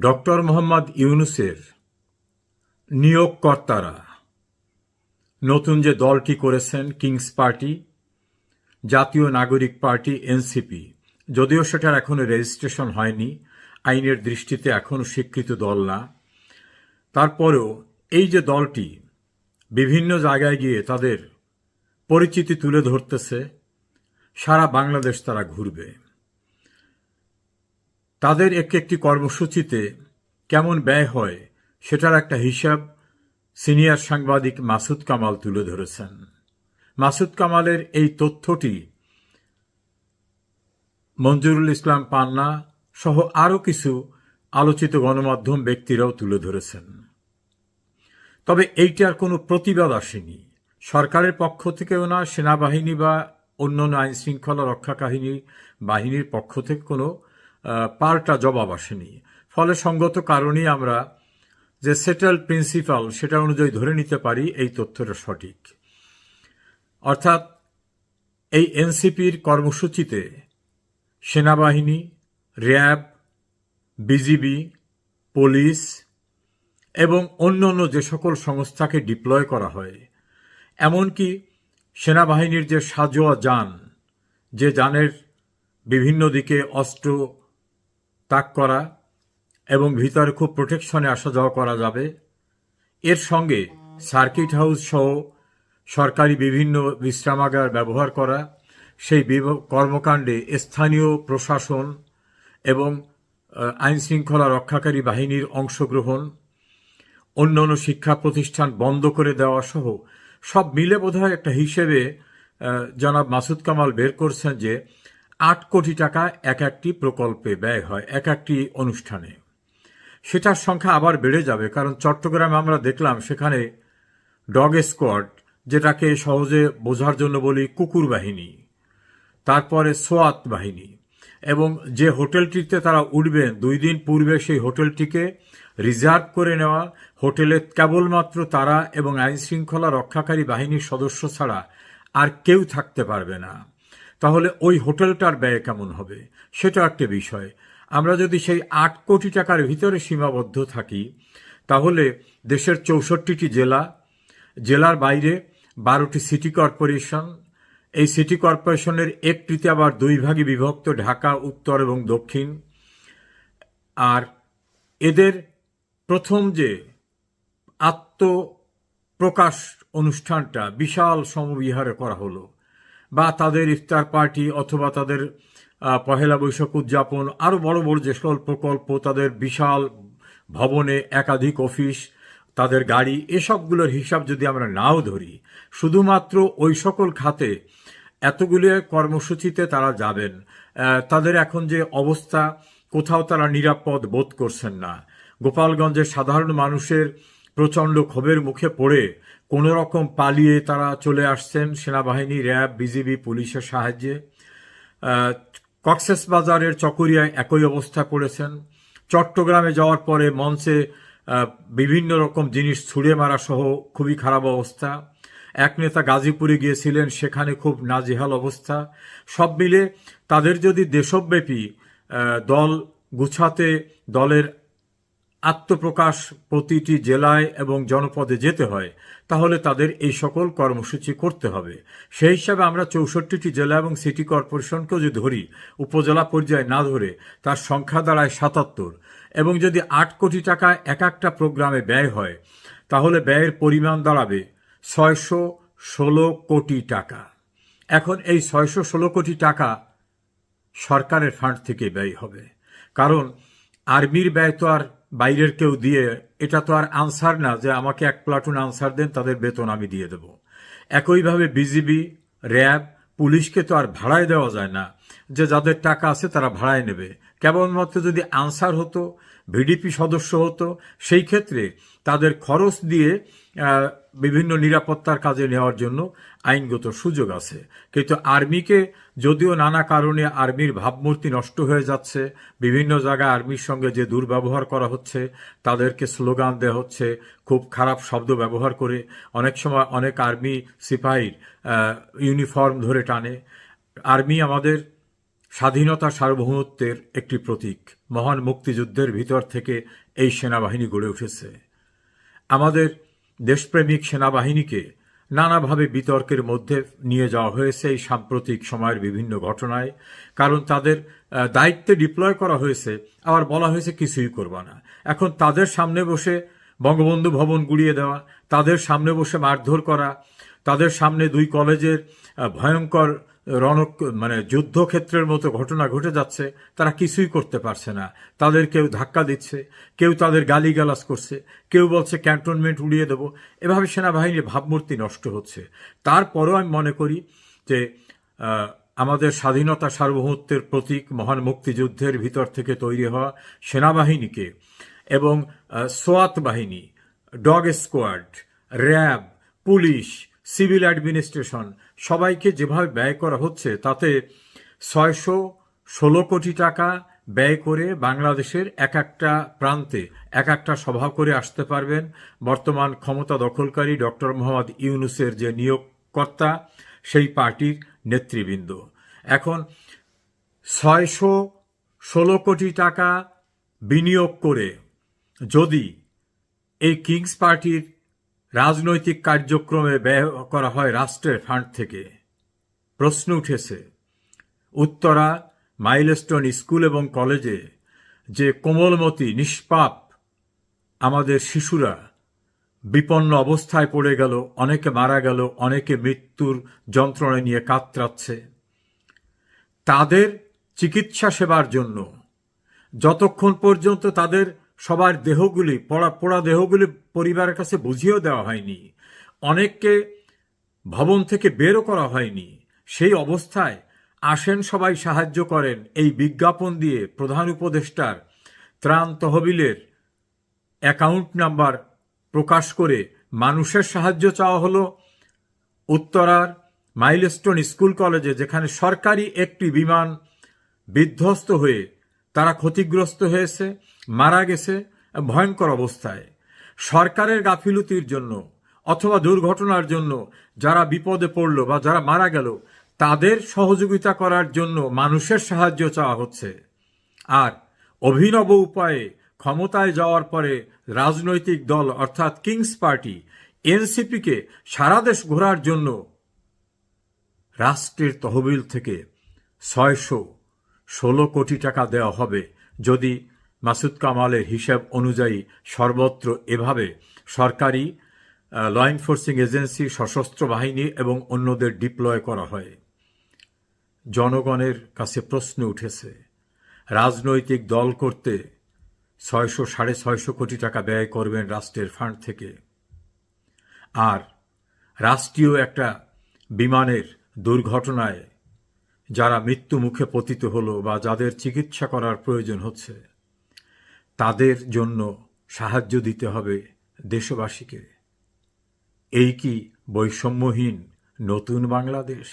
Doctor Mohammad ইউনুসের নিয়োগকর্তারা নতুন যে দলটি করেছেন কিংস পার্টি, জাতীয় নাগরিক পার্টি, এনসিপি। যদিও সেটার এখনও রেজিস্ট্রেশন হয়নি, আইনের দৃষ্টিতে এখনও স্বীকৃত দল না। তারপরেও এই যে দলটি বিভিন্ন জায়গায় গিয়ে তাদের পরিচিতি তুলে ধরতেছে, সারা বাংলাদেশ তারা ঘুরবে। তাদের এক একটি কর্মসূচিতে কেমন ব্যয় হয় সেটার একটা হিসাব সিনিয়র সাংবাদিক মাসুদ কামাল তুলে ধরেছেন। মাসুদ কামালের এই তথ্যটি মঞ্জুরুল ইসলাম পান্না সহ আরও কিছু আলোচিত গণমাধ্যম ব্যক্তিরাও তুলে ধরেছেন। তবে এইটার কোনো প্রতিবাদ আসেনি। সরকারের পক্ষ থেকেও না, সেনাবাহিনী বা অন্যান্য আইন শৃঙ্খলা রক্ষা কাহিনী বাহিনীর পক্ষ থেকে কোনো পাল্টা জবাব আসেনি। ফলে সঙ্গত কারণেই আমরা যে সেটেল প্রিন্সিপাল সেটা অনুযায়ী ধরে নিতে পারি এই তথ্যটা সঠিক। অর্থাৎ এই এনসিপির কর্মসূচিতে সেনাবাহিনী, র্যাব, বিজিবি, পুলিশ এবং অন্যান্য যে সকল সংস্থাকে ডিপ্লয় করা হয়, এমনকি সেনাবাহিনীর যে সাজোয়া যান, যে যানের বিভিন্ন দিকে অস্ত্র তাক করা এবং ভিতরে খুব প্রোটেকশনে আসা যাওয়া করা যাবে। এর সঙ্গে সার্কিট হাউস সহ সরকারি বিভিন্ন বিশ্রামাগার ব্যবহার করা সেই কর্মকাণ্ডে স্থানীয় প্রশাসন এবং আহ, আইন শৃঙ্খলা রক্ষাকারী বাহিনীর অংশগ্রহণ অন্যান্য শিক্ষা প্রতিষ্ঠান বন্ধ করে দেওয়া সহ সব মিলে বোধহয় একটা হিসেবে জনাব মাসুদ কামাল বের করছেন যে আট কোটি টাকা এক একটি প্রকল্পে ব্যয় হয়, এক একটি অনুষ্ঠানে। সেটার সংখ্যা আবার বেড়ে যাবে, কারণ চট্টগ্রামে আমরা দেখলাম সেখানে ডগ স্কোয়াড, যেটাকে সহজে বোঝার জন্য বলি কুকুর বাহিনী, তারপরে সোয়াত বাহিনী, এবং যে হোটেলটিতে তারা উঠবেন দুই দিন পূর্বে সেই হোটেলটিকে রিজার্ভ করে নেওয়া, হোটেলে কেবলমাত্র তারা এবং আইন শৃঙ্খলা রক্ষাকারী বাহিনীর সদস্য ছাড়া আর কেউ থাকতে পারবে না। তাহলে ওই হোটেলটার ব্যয় কেমন হবে? সেটা একটা বিষয়। আমরা যদি সেই আট কোটি টাকার ভিতরে সীমাবদ্ধ থাকি, তাহলে দেশের চৌষট্টিটি জেলা, জেলার বাইরে বারোটি সিটি কর্পোরেশন, এই সিটি কর্পোরেশনের একটিতে আবার দুই ভাগে বিভক্ত ঢাকা, উত্তর এবং দক্ষিণ। আর এদের প্রথম যে আত্মপ্রকাশ অনুষ্ঠানটা বিশাল সমবিহারে করা হলো বা তাদের ইফতার পার্টি অথবা তাদের পহেলা বৈশাখ উদযাপন আরও বড় বড় যে সকল প্রকল্প, তাদের বিশাল ভবনে একাধিক অফিস, তাদের গাড়ি, এসবগুলোর হিসাব যদি আমরা নাও ধরি, শুধুমাত্র ওই সকল খাতে এতগুলো কর্মসূচিতে তারা যাবেন। তাদের এখন যে অবস্থা, কোথাও তারা নিরাপদ বোধ করছেন না। গোপালগঞ্জের সাধারণ মানুষের প্রচণ্ড ক্ষোভের মুখে পড়ে কোনো রকম পালিয়ে তারা চলে আসছেন সেনাবাহিনী, র্যাব, বিজিবি, পুলিশের সাহায্যে। কক্সেস বাজারের চকরিয়ায় একই অবস্থা করেছেন চট্টগ্রামে যাওয়ার পরে মঞ্চে বিভিন্ন রকম জিনিস ছুঁড়ে মারা সহ খুবই খারাপ অবস্থা। এক নেতা গাজীপুরে গিয়েছিলেন, সেখানে খুব নাজেহাল অবস্থা। সব মিলে তাদের যদি দেশব্যাপী দল গুছাতে দলের আত্মপ্রকাশ প্রতিটি জেলায় এবং জনপদে যেতে হয়, তাহলে তাদের এই সকল কর্মসূচি করতে হবে। সেই হিসাবে আমরা চৌষট্টিটি জেলা এবং সিটি কর্পোরেশনকেও যদি ধরি, উপজেলা পর্যায়ে না ধরে, তার সংখ্যা দাঁড়ায় সাতাত্তর। এবং যদি আট কোটি টাকা এক একটা প্রোগ্রামে ব্যয় হয়, তাহলে ব্যয়ের পরিমাণ দাঁড়াবে ছয়শো ষোলো কোটি টাকা। এখন এই ছয়শো ষোলো কোটি টাকা সরকারের ফান্ড থেকে ব্যয় হবে। কারণ আর্মির ব্যয় তো আর বাইরের কেউ দিয়ে, এটা তো আর আনসার না যে আমাকে এক প্লাটুন আনসার দেন, তাদের বেতন আমি দিয়ে দেব। একইভাবে বিজিবি, র্যাব, পুলিশকে তো আর ভাড়ায় দেওয়া যায় না। যে যাদের টাকা আছে তারা ভাড়ায় নেবে। কেবলমাত্র যদি আনসার হতো, ভিডিপি সদস্য হতো, সেই ক্ষেত্রে তাদের খরচ দিয়ে বিভিন্ন নিরাপত্তার কাজে নেওয়ার জন্য আইনগত সুযোগ আছে। কিন্তু আর্মিকে যদিও নানা কারণে আর্মির ভাবমূর্তি নষ্ট হয়ে যাচ্ছে, বিভিন্ন জায়গায় আর্মির সঙ্গে যে দুর্ব্যবহার করা হচ্ছে, তাদেরকে স্লোগান দেওয়া হচ্ছে, খুব খারাপ শব্দ ব্যবহার করে অনেক সময় অনেক আর্মি সিপাহীর ইউনিফর্ম ধরে টানে। আর্মি আমাদের স্বাধীনতা সার্বভৌমত্বের একটি প্রতীক। মহান মুক্তিযুদ্ধের ভিতর থেকে এই সেনাবাহিনী গড়ে উঠেছে। আমাদের দেশপ্রেমিক সেনাবাহিনীকে নানাভাবে বিতর্কের মধ্যে নিয়ে যাওয়া হয়েছে এই সাম্প্রতিক সময়ের বিভিন্ন ঘটনায়। কারণ তাদের দায়িত্বে ডিপ্লয় করা হয়েছে, আবার বলা হয়েছে কিছুই করবা না। এখন তাদের সামনে বসে বঙ্গবন্ধু ভবন গুড়িয়ে দেওয়া, তাদের সামনে বসে মারধর করা, তাদের সামনে দুই কলেজের ভয়ঙ্কর রণক মানে যুদ্ধক্ষেত্রের মতো ঘটনা ঘটে যাচ্ছে, তারা কিছুই করতে পারছে না। তাদের কেউ ধাক্কা দিচ্ছে, কেউ তাদের গালিগালাজ করছে, কেউ বলছে ক্যান্টনমেন্ট উড়িয়ে দেব। এভাবে সেনাবাহিনীর ভাবমূর্তি নষ্ট হচ্ছে। তারপরও আমি মনে করি যে আমাদের স্বাধীনতা সার্বভৌমত্বের প্রতীক মহান মুক্তিযুদ্ধের ভিতর থেকে তৈরি হওয়া সেনাবাহিনীকে এবং সোয়াত বাহিনী, dog squad, RAB, police, civil administration সবাইকে যেভাবে ব্যয় করা হচ্ছে, তাতে ছয়শো ষোলো কোটি টাকা ব্যয় করে বাংলাদেশের এক একটা প্রান্তে এক একটা সভা করে আসতে পারবেন। বর্তমান ক্ষমতা দখলকারী ডক্টর মোহাম্মদ ইউনুসের যে নিয়োগকর্তা, সেই পার্টির নেতৃবৃন্দ। এখন ছয়শো ষোলো কোটি টাকা বিনিয়োগ করে যদি এই কিংস পার্টির রাজনৈতিক কার্যক্রমে ব্যয় করা হয় রাষ্ট্রের ফান্ড থেকে। প্রশ্ন উঠেছে, উত্তরা, মাইলস্টোন স্কুল এবং কলেজে যে কোমলমতি, নিষ্পাপ আমাদের শিশুরা বিপন্ন অবস্থায় পড়ে গেল, অনেকে মারা গেল, অনেকে মৃত্যুর যন্ত্রণা নিয়ে কাতরাচ্ছে। তাদের চিকিৎসা সেবার জন্য যতক্ষণ পর্যন্ত তাদের সবার দেহগুলি, পড়া, পোড়া দেহগুলি পরিবারের কাছে বুঝিয়েও দেওয়া হয়নি। অনেককে ভবন থেকে বেরও করা হয়নি। সেই অবস্থায় আসেন সবাই সাহায্য করেন এই বিজ্ঞাপন দিয়ে প্রধান উপদেষ্টার ত্রাণ তহবিলের অ্যাকাউন্ট নাম্বার প্রকাশ করে মানুষের সাহায্য চাওয়া হলো উত্তরার মাইলস্টোন স্কুল কলেজে, যেখানে সরকারি একটি বিমান বিধ্বস্ত হয়ে তারা ক্ষতিগ্রস্ত হয়েছে। মারা গেছে ভয়ঙ্কর অবস্থায়। সরকারের গাফিলতির জন্য অথবা দুর্ঘটনার জন্য যারা বিপদে পড়ল বা যারা মারা গেল, তাদের সহযোগিতা করার জন্য মানুষের সাহায্য চাওয়া হচ্ছে। আর অভিনব উপায়ে ক্ষমতায় যাওয়ার পরে রাজনৈতিক দল অর্থাৎ কিংস পার্টি, এনসিপিকে সারা দেশ ঘোরার জন্য রাষ্ট্রের তহবিল থেকে ছয়শো ষোলো কোটি টাকা দেওয়া হবে যদি মাসুদ কামালের হিসাব অনুযায়ী সর্বত্র এভাবে সরকারি ল এনফোর্সিং এজেন্সি সশস্ত্র বাহিনী এবং অন্যদের ডিপ্লয় করা হয়। জনগণের কাছে প্রশ্ন উঠেছে, রাজনৈতিক দল করতে ছয়শো, সাড়ে ছয়শো কোটি টাকা ব্যয় করবেন রাষ্ট্রের ফান্ড থেকে। আর রাষ্ট্রীয় একটা বিমানের দুর্ঘটনায় যারা মৃত্যু মুখে পতিত হলো বা যাদের চিকিৎসা করার প্রয়োজন হচ্ছে তাদের জন্য সাহায্য দিতে হবে দেশবাসীকে। এই কি বৈষম্যহীন নতুন বাংলাদেশ?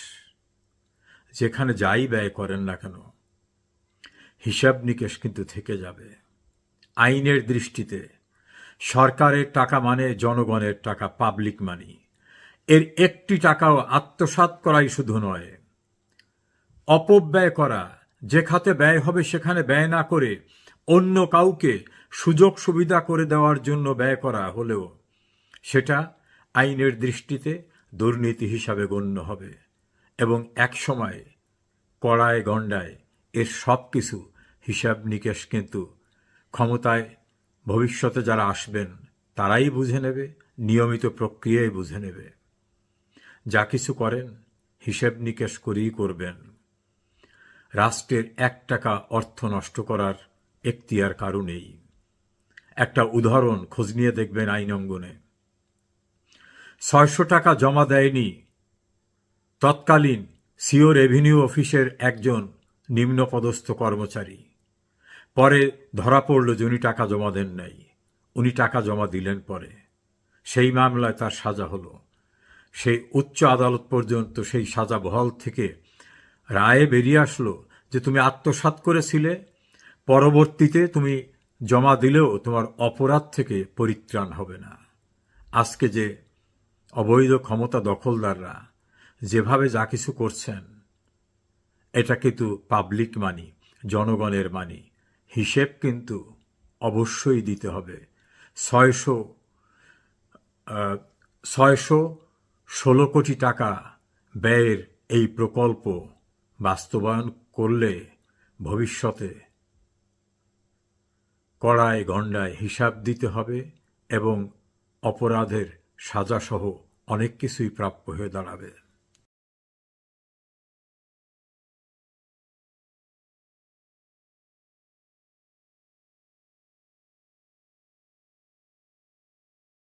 যেখানে যাই ব্যয় করেন না কেন, হিসাব নিকেশ কিন্তু থেকে যাবে। আইনের দৃষ্টিতে সরকারের টাকা মানে জনগণের টাকা পাবলিক মানি এর একটি টাকাও আত্মসাৎ করাই শুধু নয়, অপব্যয় করা। যে খাতে ব্যয় হবে সেখানে ব্যয় না করে অন্য কাউকে সুযোগ সুবিধা করে দেওয়ার জন্য ব্যয় করা হলেও সেটা আইনের দৃষ্টিতে দুর্নীতি হিসাবে গণ্য হবে এবং একসময় কড়ায় গণ্ডায় এর সব কিছু হিসাব নিকেশ কিন্তু ক্ষমতায় ভবিষ্যতে যারা আসবেন, তারাই বুঝে নেবে, নিয়মিত প্রক্রিয়ায় বুঝে নেবে। যা কিছু করেন, হিসেব নিকেশ করেই করবেন। রাষ্ট্রের এক টাকা অর্থ নষ্ট করার এখতিয়ার কারণেই একটা উদাহরণ খোঁজ নিয়ে দেখবেন আইন অঙ্গনে। ছয়শো টাকা জমা দেয়নি। তৎকালীন সিও রেভিনিউ অফিসের একজন নিম্নপদস্থ কর্মচারী। পরে ধরা পড়ল যে উনি টাকা জমা দেন নাই। উনি টাকা জমা দিলেন পরে। সেই মামলায় তার সাজা হলো। সেই উচ্চ আদালত পর্যন্ত সেই সাজা বহাল থেকে রায়ে বেরিয়ে আসলো যে তুমি আত্মসাৎ করেছিলে পরবর্তীতে তুমি জমা দিলেও তোমার অপরাধ থেকে পরিত্রাণ হবে না। আজকে যে অবৈধ ক্ষমতা দখলদাররা যেভাবে যা কিছু করছেন, এটা কিন্তু পাবলিক মানি জনগণের মানি হিসেব কিন্তু অবশ্যই দিতে হবে। ছয়শো ছয়শো ষোলো কোটি টাকা ব্যয়ের এই প্রকল্প বাস্তবায়ন করলে ভবিষ্যতে কড়ায় গণ্ডায় হিসাব দিতে হবে এবং অপরাধের সাজাসহ অনেক কিছুই প্রাপ্য হয়ে দাঁড়াবে।